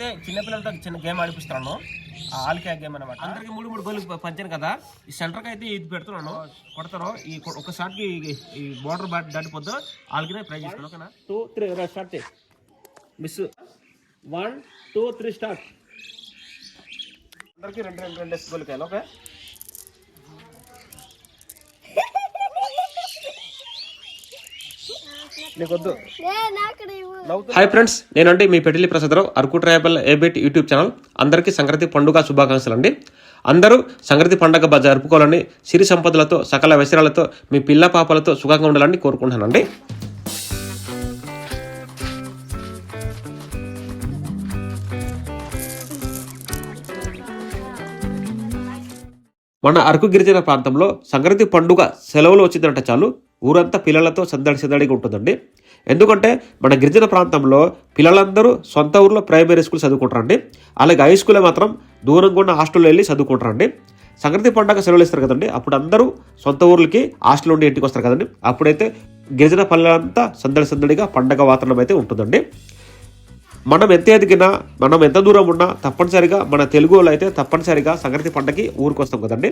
ఇప్పుడైతే చిన్నపిల్లలతో చిన్న గేమ్ ఆడిపిస్తున్నాను. ఆ ఆలికాయ గేమ్ అనమాట అందరికి మూడు మూడు గోళ్ళు పంచాను కదా. ఈ సెంటర్కి అయితే ఇది పెడుతున్నాను. కొడతారు ఈ కొ- ఒక షాట్కి ఈ- బార్డర్ బ్యాట్ దాటిపోద్దు. వాళ్ళకి ప్రైజ్ ఇస్తాను ఓకేనా? టూ త్రీ స్టార్ట్ చేయి miss. One two three start. అందరికి రెండు రెండు రెండు గోల్ కాయలు ఓకే? నీకొద్దు. హాయ్ ఫ్రెండ్స్ నేనండి మీ పెటిలి ప్రసాదరావు అరకు ట్రైబల్ ఏబిట్ యూట్యూబ్ ఛానల్. అందరికీ సంక్రాంతి పండుగ శుభాకాంక్షలు అండి అందరూ సంక్రాంతి పండుగ జరుపుకోవాలని సిరి సంపదలతో సకల వ్యసరాలతో మీ పిల్ల పాపలతో సుఖంగా ఉండాలని కోరుకుంటున్నానండి. మన అరకు గిరిజన ప్రాంతంలో సంక్రాంతి పండుగ సెలవులు వచ్చిందంటే చాలు. ఊరంతా పిల్లలతో సందడి సందడిగా ఉంటుందండి. ఎందుకంటే మన గిరిజన ప్రాంతంలో పిల్లలందరూ సొంత ఊర్లో ప్రైమరీ స్కూల్ చదువుకుంటారండి. అలాగే హై స్కూల్లో మాత్రం దూరంగా ఉన్న హాస్టల్లో వెళ్ళి చదువుకుంటారండి. సంక్రాంతి పండుగ సెలవులు ఇస్తారు కదండి. అప్పుడు అందరూ సొంత ఊర్లకి హాస్టల్ నుండి ఇంటికి వస్తారు కదండి. అప్పుడైతే గిరిజన పల్లెలంతా సందడి సందడిగా పండగ వాతావరణం అయితే ఉంటుందండి. మనం ఎంత ఎదిగినా మనం ఎంత దూరం ఉన్నా తప్పనిసరిగా మన తెలుగు వాళ్ళు అయితే తప్పనిసరిగా సంక్రాంతి పండగకి ఊరికి వస్తాం కదండి?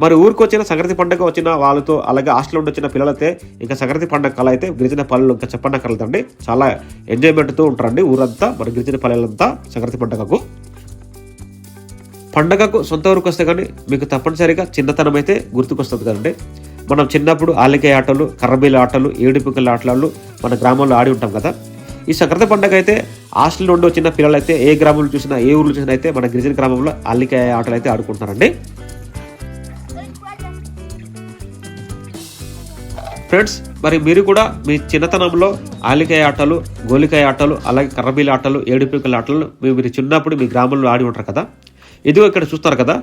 మరి ఊరికి వచ్చిన సంక్రాంతి పండగ వచ్చిన వాళ్ళతో అలాగే హాస్టల్ నుండి వచ్చిన పిల్లలైతే ఇంకా సంక్రాంతి పండగ కళ అయితే గిరిజన పల్లెలు ఇంకా చెప్పనక్కర్లేదండి చాలా ఎంజాయ్మెంట్తో ఉంటారండి ఊరంతా మన గిరిజన పల్లెలంతా సంక్రాంతి పండగకు. పండగకు సొంత ఊరికి వస్తే కానీ మీకు తప్పనిసరిగా చిన్నతనం అయితే గుర్తుకొస్తుంది కదండి? మనం చిన్నప్పుడు ఆలికాయ ఆటలు కర్రబీల ఆటలు ఏడుపుకల ఆటలు మన గ్రామంలో ఆడి ఉంటాం కదా? ఈ సంక్రాంతి పండుగ అయితే హాస్టల్ నుండి వచ్చిన పిల్లలు అయితే ఏ గ్రామంలో చూసినా ఏ ఊర్లో చూసినా అయితే మన గిరిజన గ్రామంలో ఆలికాయ ఆటలు అయితే ఆడుకుంటున్నారండి. ఫ్రెండ్స్ మరి మీరు కూడా మీ చిన్నతనంలో ఆలికాయ ఆటలు గోలికాయ ఆటలు అలాగే కర్రబీల ఆటలు ఏడుపికల ఆటలు మీరు మీరు చిన్నప్పుడు మీ గ్రామంలో ఆడి ఉంటారు కదా? ఇదిగో ఇక్కడ చూస్తారు కదా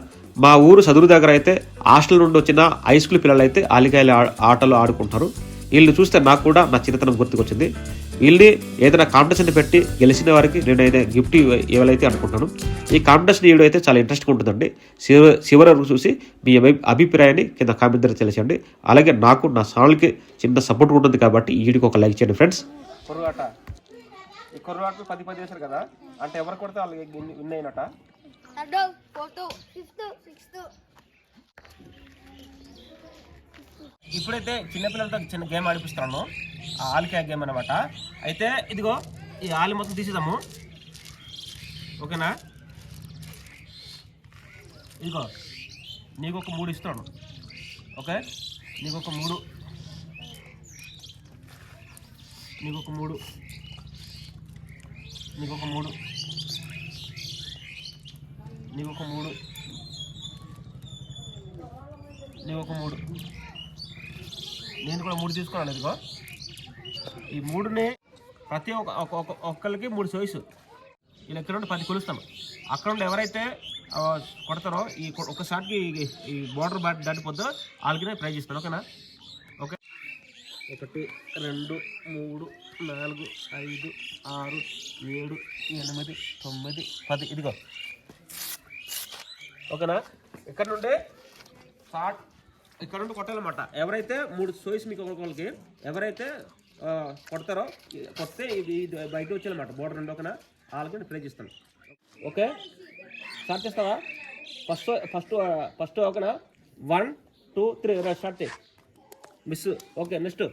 మా ఊరు చదువు దగ్గర అయితే హాస్టల్ నుండి వచ్చిన హై స్కూల్ పిల్లలు అయితే ఆలికాయల ఆటలు ఆడుకుంటారు. వీళ్ళు చూస్తే నాకు కూడా నా చిన్నతనం గుర్తుకొచ్చింది. వీళ్ళని ఏదైనా కాంపిటీషన్ పెట్టి గెలిచిన వారికి నేను అయితే గిఫ్ట్ ఇవ్వ- ఇవ్వాలైతే అనుకుంటాను ఈ కాంపిటీషన్ ఇవ్వడం అయితే చాలా ఇంట్రెస్ట్గా ఉంటుందండి. శివ చివరి వరకు చూసి మీ అభి- అభిప్రాయాన్ని కింద కామెంట్ ద్వారా తెలియచేయండి. అలాగే నాకు నా ఛానల్కి చిన్న సపోర్ట్ ఉంటుంది కాబట్టి ఈ వీడియోకి ఒక లైక్ చేయండి ఫ్రెండ్స్ ఈ పది పది వేశారు కదా? అంటే ఎవరు కొడితే వాళ్ళు విన్ అయినట ఇప్పుడైతే చిన్నపిల్లలతో చిన్న గేమ్ ఆడిపిస్తున్నాను ఆ ఆలికాయ గేమ్ అనమాట అయితే ఇదిగో ఈ ఆలు మొత్తం తీసేద్దాము. ఓకేనా? ఇదిగో నీకు ఒక మూడు ఇస్తాను ఓకే? నీకు ఒక మూడు. నీకు ఒక మూడు. నీకు ఒక మూడు. నీకు ఒక మూడు. నీకు ఒక మూడు. నేను కూడా మూడు తీసుకున్నాను ఇదిగో. ఈ మూడుని ప్రతి ఒక్క ఒక్క- ఒక్కరికి మూడు చాయిస్ ఇలా ఇక్కడ నుండి పది కొలుస్తాను అక్కడ నుండి ఎవరైతే కొడతారో ఈ కొ- ఈ- బోర్డర్ బాట్ బ్యాట్ దాటిపోద్దో వాళ్ళకి ప్రైజ్ ఇస్తాను ఓకేనా? ఓకే. ఒకటి రెండు మూడు నాలుగు ఐదు ఆరు ఏడు ఎనిమిది తొమ్మిది పది. ఇదిగో. ఓకేనా? ఇక్కడ నుండి? షార్ట్ ఇక్కడ నుండి కొట్టాలన్నమాట. ఎవరైతే మూడు సోయిస్ మీకు ఒకరికి ఎవరైతే కొడతారో కొడితే ఇది బయట వచ్చేయాలన్నమాట బోర్డర్ నుండి ఓకేనా వాళ్ళకి ప్లే చేస్తాను ఓకే? స్టార్ట్ చేస్తావా? ఫస్ట్ ఫస్ట్ ఫస్ట్ ఓకేనా వన్ టూ త్రీ స్టార్ట్ చేయి. Miss okay next.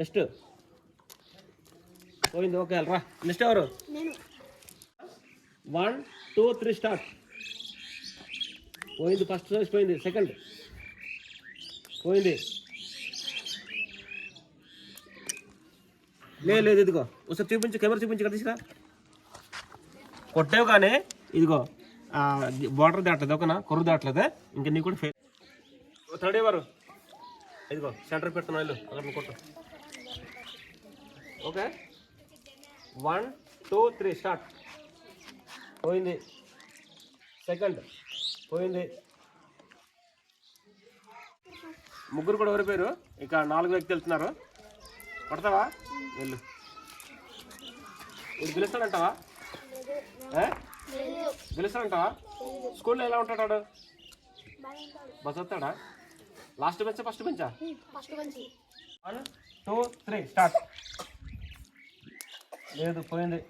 నెక్స్ట్. పోయింది ఓకే రా. నెక్స్ట్ ఎవరు? One two three start. పోయింది ఫస్ట్ సర్వీస్ పోయింది. సెకండ్ పోయింది. లేదు లేదు ఇదిగో. ఒకసారి చూపించు కెమెరా చూపించు కదా తీసుకురా. కొట్టావు కానీ ఇదిగో బార్డర్ దాటలేదు ఓకేనా? కొర్రు దాటలేదు. ఇంకా నీ కూడా ఫెయిల్ థర్డ్ ఎవరు ఇదిగో సెంటర్ పెడుతున్నా వెళ్ళు. అక్కడ కొట్టు. Okay? One two three start పోయింది. సెకండ్. పోయింది. ముగ్గురు కూడా ఓడిపోయారు ఇక నాలుగు వ్యక్తులు వెళ్తున్నారు. కొడతావా? వెళ్ళు. వీడు గెలుస్తాడంటావా? గెలుస్తాడంటావా? స్కూల్లో ఎలా ఉంటాడు వాడు? బస్ వస్తాడా? లాస్ట్ బెంచా first బెంచా? First one two three start. లేదు పోయింది.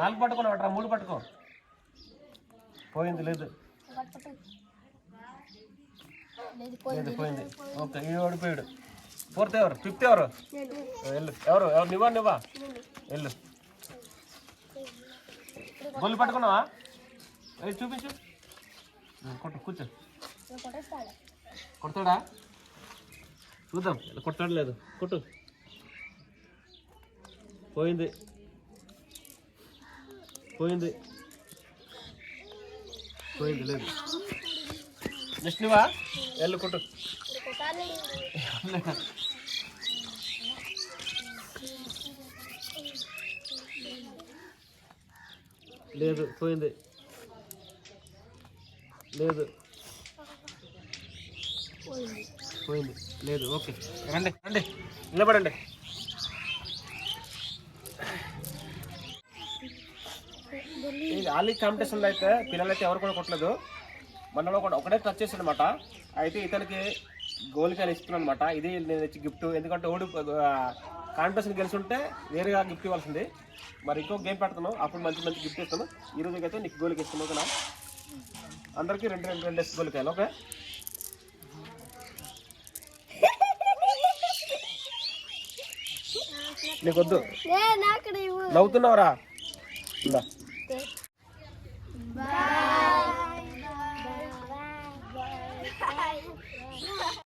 నాలుగు పట్టుకున్నావు అట్రా మూడు పట్టుకో. పోయింది లేదు. లేదు పోయింది ఓకే ఈ ఓడిపోయాడు ఫోర్త్ ఎవరు? ఫిఫ్త్ ఎవరు? వెళ్ళు. ఎవరు? ఎవరు? నువ్వా నువ్వా? వెళ్ళు. గొల్లు పట్టుకున్నావా? చూపించు. కొట్టు కూర్చో. కొడతాడా? చూద్దాం. ఇలా కొడతాడు లేదు. కొట్టు. పోయింది. పోయింది. పోయింది లేదు. నెక్స్ట్ నువ్వా? వెళ్ళు కొట్టు. లేదు పోయింది. లేదు. పోయింది లేదు ఓకే. రండి రండి. నిలబడండి. ఆలీ కాంపిటీషన్లో అయితే పిల్లలైతే ఎవరు కూడా కొట్టలేదు. మనలో కూడా ఒకటే టచ్ చేశాడు అనమాట అయితే ఇతనికి గోల్కాయలు ఇస్తున్నాను అనమాట ఇది నేను ఇచ్చి గిఫ్ట్ ఎందుకంటే ఓడి కాంపిటీషన్ గెలుచుంటే వేరేగా గిఫ్ట్ ఇవ్వాల్సింది. మరి ఇంకో గేమ్ పెడతాను. అప్పుడు మంచి మంచి గిఫ్ట్ ఇస్తాను. ఈ రోజుకి అయితే నీకు గోల్కి ఇస్తాను ఓకేనా? అందరికీ రెండు రెండు రెండు గోల్కాయలు ఓకే? నీకొద్దు. ఏ నాకు ఇవ్వు నవ్వుతున్నావురా ఇందా బాయ్